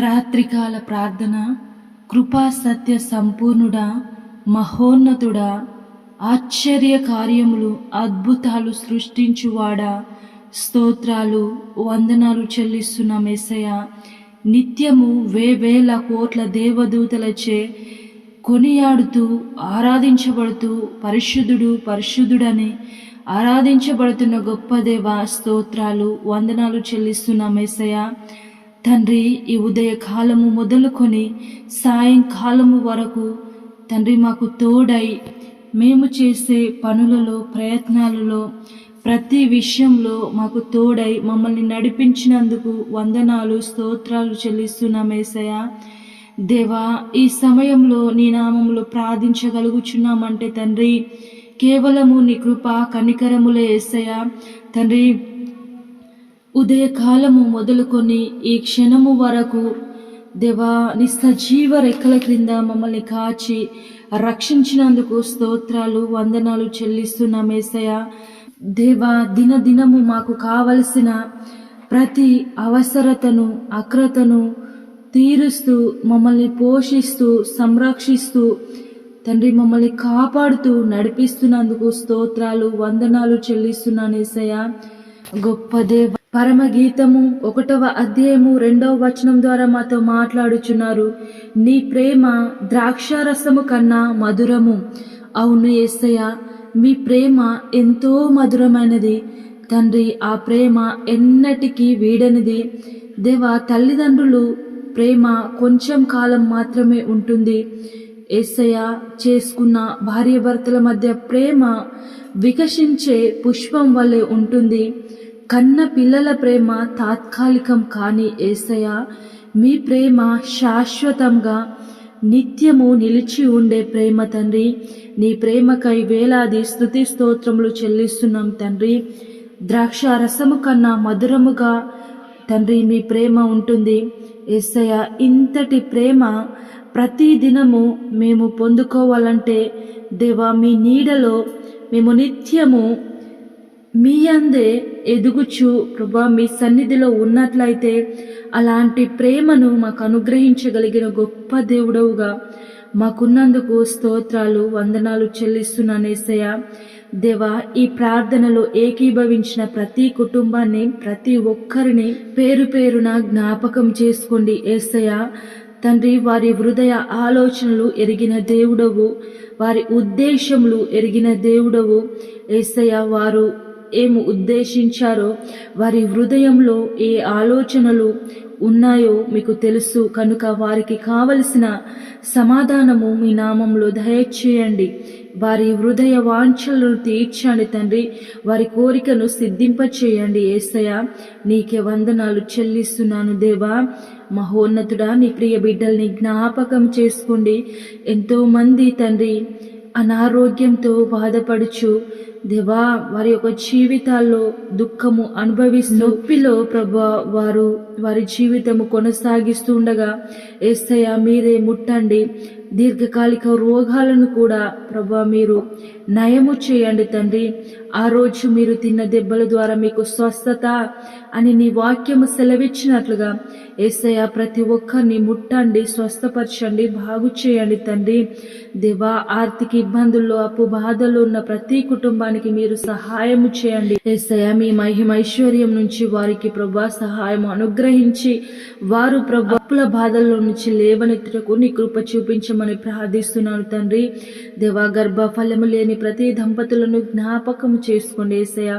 రాత్రికాల ప్రార్థన కృపా సత్య సంపూర్ణుడా మహోన్నతుడా ఆశ్చర్య కార్యములు అద్భుతాలు సృష్టించువాడా. స్తోత్రాలు వందనాలు చెల్లిస్తున్న మెస్సయ నిత్యము వేవేల కోట్ల దేవదూతలచే కొనియాడుతూ ఆరాధించబడుతూ పరిశుద్ధుడు పరిశుద్ధుడని ఆరాధించబడుతున్న గొప్ప దేవ స్తోత్రాలు వందనాలు చెల్లిస్తున్న మెస్సయ తండ్రి ఈ ఉదయ కాలము మొదలుకొని సాయంకాలము వరకు తండ్రి మాకు తోడై మేము చేసే పనులలో ప్రయత్నాలలో ప్రతి విషయంలో మాకు తోడై మమ్మల్ని నడిపించినందుకు వందనాలు స్తోత్రాలు చెల్లిస్తున్నాం ఏసయ దేవా ఈ సమయంలో నీ నామంలో ప్రార్థించగలుగుచున్నామంటే తండ్రి కేవలము నీ కృప కనికరములే ఏసయ తండ్రి ఉదయకాలము మొదలుకొని ఈ క్షణము వరకు దేవా నిస్సజీవ రెక్కల క్రింద మమ్మల్ని కాచి రక్షించినందుకు స్తోత్రాలు వందనాలు చెల్లిస్తున్నాం ఏసయ దేవా దినదినము మాకు కావలసిన ప్రతి అవసరతను అక్రతను తీరుస్తూ మమ్మల్ని పోషిస్తూ సంరక్షిస్తూ తండ్రి మమ్మల్ని కాపాడుతూ నడిపిస్తున్నందుకు స్తోత్రాలు వందనాలు చెల్లిస్తున్నాను ఏసయ గొప్ప దేవ పరమగీతము ఒకటవ అధ్యాయము రెండవ వచనం ద్వారా మాతో మాట్లాడుచున్నారు. నీ ప్రేమ ద్రాక్షారసము కన్నా మధురము. అవును ఏసయ్య మీ ప్రేమ ఎంతో మధురమైనది. తండ్రి ఆ ప్రేమ ఎన్నటికీ వీడనిది. దేవ తల్లిదండ్రులు ప్రేమ కొంచెం కాలం మాత్రమే ఉంటుంది. ఏసయ్య చేసుకున్న భార్యాభర్తల మధ్య ప్రేమ వికసించే పుష్పం వలె ఉంటుంది. కన్న పిల్లల ప్రేమ తాత్కాలికం కాని ఏసయ మీ ప్రేమ శాశ్వతంగా నిత్యము నిలిచి ఉండే ప్రేమ తండ్రి. నీ ప్రేమకై వేలాది స్థుతి స్తోత్రములు చెల్లిస్తున్నాం తండ్రి. ద్రాక్ష రసము కన్నా మధురముగా తండ్రి మీ ప్రేమ ఉంటుంది. ఎస్సయ ఇంతటి ప్రేమ ప్రతి దినము మేము పొందుకోవాలంటే దేవా మీ నీడలో మేము నిత్యము మీ అందే ఎదుగుచు ప్రభా మీ సన్నిధిలో ఉన్నట్లయితే అలాంటి ప్రేమను మాకు అనుగ్రహించగలిగిన గొప్ప దేవుడవుగా. మాకున్నందుకు స్తోత్రాలు వందనాలు చెల్లిస్తున్నాను ఏసయ్య. దేవా ఈ ప్రార్థనలో ఏకీభవించిన ప్రతి కుటుంబాన్ని ప్రతి ఒక్కరిని పేరు పేరున జ్ఞాపకం చేసుకోండి ఏసయ్య. తండ్రి వారి హృదయ ఆలోచనలు ఎరిగిన దేవుడవు వారి ఉద్దేశములు ఎరిగిన దేవుడవు. ఏసయ్య వారు ఏమి ఉద్దేశించారో వారి హృదయంలో ఏ ఆలోచనలు ఉన్నాయో మీకు తెలుసు. కనుక వారికి కావలసిన సమాధానము మీ నామంలో దయచేయండి. వారి హృదయ వాంఛలను తీర్చండి తండ్రి. వారి కోరికను సిద్ధింపచేయండి. ఏసయ నీకే వందనాలు చెల్లిస్తున్నాను దేవా. మహోన్నతుడా నీ ప్రియ బిడ్డల్ని జ్ఞాపకం చేసుకోండి. ఎంతోమంది తండ్రి అనారోగ్యంతో బాధపడుచు దేవా వారి యొక్క జీవితాల్లో దుఃఖము అనుభవిస్తూ నొప్పిలో ప్రభా వారు వారి జీవితము కొనసాగిస్తుండగా ఏస్తయ్య మీరే ముట్టండి. దీర్ఘకాలిక రోగాలను కూడా ప్రభా మీరు నయము చేయండి తండ్రి. ఆ రోజు మీరు తిన్న దెబ్బల ద్వారా మీకు స్వస్థత అని నీ వాక్యము సెలవిచ్చినట్లుగా ఏసయ్య ప్రతి ఒక్కరిని ముట్టండి స్వస్థపరచండి బాగు చేయండి తండ్రి. దేవా ఆర్థిక ఇబ్బందుల్లో అప్పు బాధలు ఉన్న ప్రతి కుటుంబాన్ని కుటుంబానికి మీరు సహాయము చేయండి. ఏసయ్య మీ మహిమైశ్వర్యం నుంచి వారికి ప్రభా సహాయం అనుగ్రహించి వారు ప్రభుల అప్పుల బాధల్లో నుంచి లేవనెత్తుటకు నీ కృప చూపించమని ప్రార్థిస్తున్నాను తండ్రి. దేవా గర్భ ఫలము లేని ప్రతి దంపతులను జ్ఞాపకం చేసుకోండి ఏసయ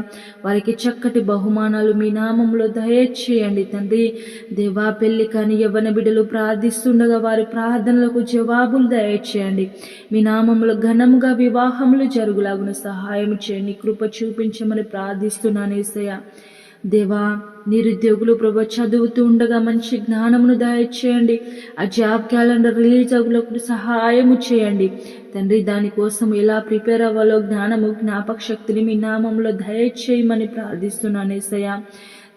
వారికి చక్కటి బహుమానాలు మీ నామంలో దయచేయండి తండ్రి. దేవా పెళ్ళి కాని యవ్వన బిడ్డలు ప్రార్థిస్తుండగా వారి ప్రార్థనలకు జవాబులు దయచేయండి. మీ నామంలో ఘనముగా వివాహములు జరుగులాగున సహాయం చేయండి కృప చూపించమని ప్రార్థిస్తున్నాను ఏసయ్య. దేవా నిరుద్యోగులు ప్రభు చదువుతూ ఉండగా మంచి జ్ఞానమును దయచేయండి. ఆ జాబ్ క్యాలెండర్ రిలీజ్ అవ్వలకు సహాయము చేయండి. తండ్రి దానికోసం ఎలా ప్రిపేర్ అవ్వాలో జ్ఞానము జ్ఞాపక శక్తిని మీ నామంలో దయచేయమని ప్రార్థిస్తున్నాను ఏసయ్య.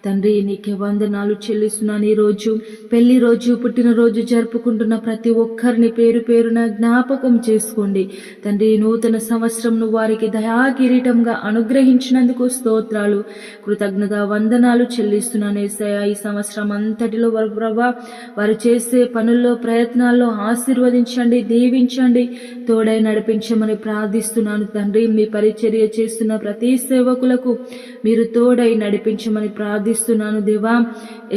తండ్రి నీకే వందనాలు చెల్లిస్తున్నాను ఈ రోజు. పెళ్ళి రోజు పుట్టినరోజు జరుపుకుంటున్న ప్రతి ఒక్కరిని పేరు పేరున జ్ఞాపకం చేసుకోండి. తండ్రి నూతన సంవత్సరంను వారికి దయాకిరీటంగా అనుగ్రహించినందుకు స్తోత్రాలు. కృతజ్ఞత వందనాలు చెల్లిస్తున్నాను ఏసయ ఈ సంవత్సరం అంతటిలో వారు ప్రభా వారు చేసే పనుల్లో ప్రయత్నాల్లో ఆశీర్వదించండి దీవించండి తోడై నడిపించమని ప్రార్థిస్తున్నాను తండ్రి. మీ పరిచర్య చేస్తున్న ప్రతి సేవకులకు మీరు తోడై నడిపించమని ప్రార్థి ప్రార్థిస్తున్నాను దేవా.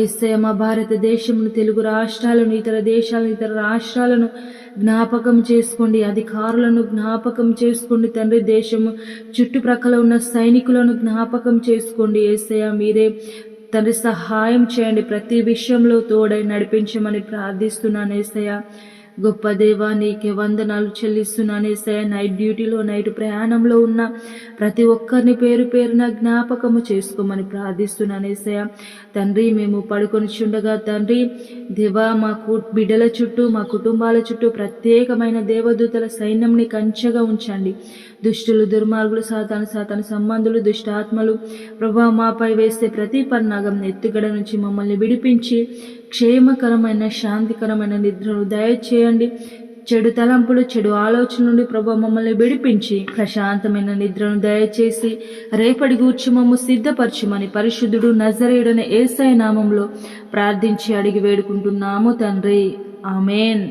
ఎస్ఐ మా భారతదేశంను తెలుగు రాష్ట్రాలను ఇతర దేశాలను ఇతర రాష్ట్రాలను జ్ఞాపకం చేసుకోండి. అధికారులను జ్ఞాపకం చేసుకోండి. తండ్రి దేశము చుట్టుప్రక్కల ఉన్న సైనికులను జ్ఞాపకం చేసుకోండి. ఏసయ్య మీరే తండ్రి సహాయం చేయండి. ప్రతి విషయంలో తోడై నడిపించమని ప్రార్థిస్తున్నాను. ఏసయ్య గొప్ప దేవా నీకే వందనాలు చెల్లిస్తున్నాను ఏసయ నైట్ డ్యూటీలో నైట్ ప్రయాణంలో ఉన్న ప్రతి ఒక్కరిని పేరు పేరున జ్ఞాపకము చేసుకోమని ప్రార్థిస్తున్నాను ఏసయ తండ్రి మేము పడుకొని చుండగా తండ్రి దేవా మా కు బిడ్డల చుట్టూ మా కుటుంబాల చుట్టూ ప్రత్యేకమైన దేవదూతల సైన్యంని కంచెగా ఉంచండి. దుష్టులు దుర్మార్గులు సాతాను సాతాను సంబంధులు దుష్టాత్మలు ప్రభా మాపై వేసే ప్రతి పన్నాగం ఎత్తుగడ నుంచి మమ్మల్ని విడిపించి క్షేమకరమైన శాంతికరమైన నిద్రను దయచేయండి. చెడు తలంపులు చెడు ఆలోచన నుండి ప్రభు మమ్మల్ని విడిపించి ప్రశాంతమైన నిద్రను దయచేసి రేపటి గూర్చి మమ్ము సిద్ధపరచమని పరిశుద్ధుడు నజరేయుడని ఏసై నామంలో ప్రార్థించి అడిగి వేడుకుంటున్నాము తండ్రి. ఆమెన్.